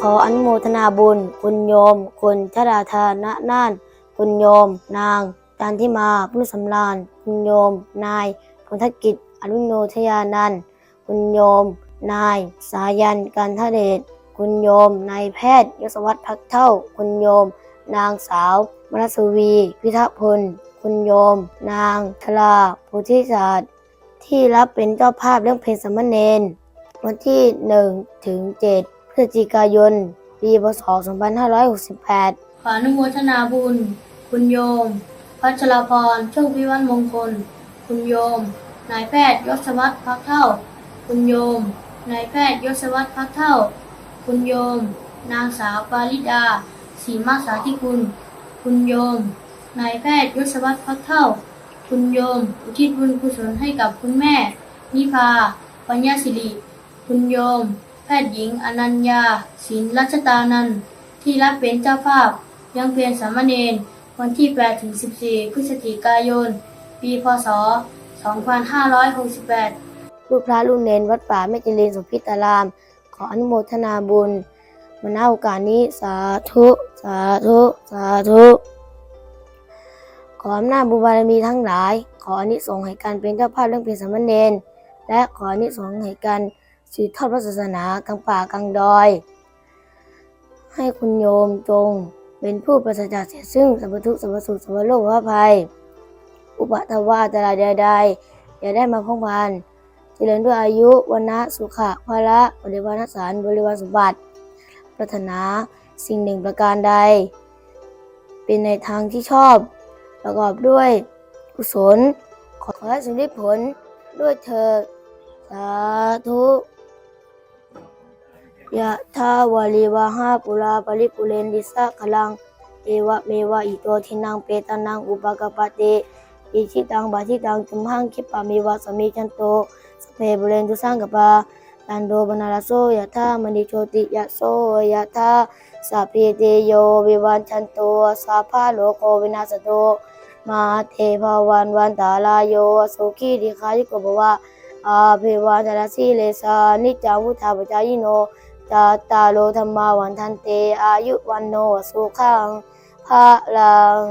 ขออนุโมทนาบุญ คุณโยม คุณชดาธานะน่าน คุณโยม นางจันทิมาพุทธสำราญ คุณโยม นายพงธกิจอนุโนทยานันท์คุณโยม นาย สายันกันทเดช คุณโยม นายแพทย์ยศวัตรพักเท่า คุณโยม นางสาวมนัสวี พิทักษ์พล คุณโยม นางธราโพธิศาสตร์ที่รับเป็นเจ้าภาพเรื่องเพลงสามเณรวันที่ 1 ถึง 7 ศจิกายน ปีพศ 2568 ขออนุโมทนาบุญ คุณโยม พัชรพร โชคพิวัฒน์มงคล คุณโยม นายแพทย์ยศวัตรพักเท่า คุณโยม นายแพทย์ยศวัตรพักเท่า คุณโยม นางสาวปาริดาศรีมาสาธิคุณ คุณโยม นายแพทย์ยศวัตรพักเท่า คุณโยม อุทิศบุญกุศลให้กับคุณแม่ นิพา ปัญญาสิริ คุณโยม แพทย์หญิงอนัญญาศิลรัชตานันท์ที่รับเป็นเจ้าภาพ ยังเพียรสามเณรวันที่8ถึง14 พฤศจิกายน ปีพศ 2568 ลูกพระลูกเนนวัดป่าแม่จิรินสุพิตาราม ขออนุโมทนาบุญมาณโอกาสนี้สาธุ สาธุ สาธุ ขออำนาจบุญบารมีทั้งหลาย ขออนิสงส์ให้การเป็นเจ้าภาพเรื่องเป็นสามเณรและขออนิสงส์ให้การ สืบทอดพระศาสนากลางป่ากลางดอย ให้คุณโยมจงเป็นผู้ประสจากเสียซึ่งสัพพทุกสัพพสุขสัพพโลกสัพพภัย อุปตวาตรายใดๆอย่าได้มาพ้องพันเจริญด้วยอายุวันนะสุขะภาระบริวารสารบริวารสมบัติปรารถนาสิ่งหนึ่งประการใด เป็นในทางที่ชอบ ประกอบด้วยกุศล ขอให้สำเร็จผลด้วยเธอสาธุ ยะทาวาลีวาหาปุราปริปุเรนดิสะขลังเอวะเมวะอิโตทินังเปตานังอุปกปปติอิชิตังบาทิตังจุมหังคิปะเมวะสมิจันโตสเพบุเรนตุสังกปาตันโดบนาลโสยะธามณิโชติยะโสยะธาสัพพิเตโยวิวันชันโตสัพพะโลโควินาสโตมาเทภวันวันตาลายโยสุขีดิคายุกบวะอาภิวันชนะสีเลสานิจจังวุธาปจายโน จาตาโลธรรมาวันทันเต อายุวันโนสุขังพระลัง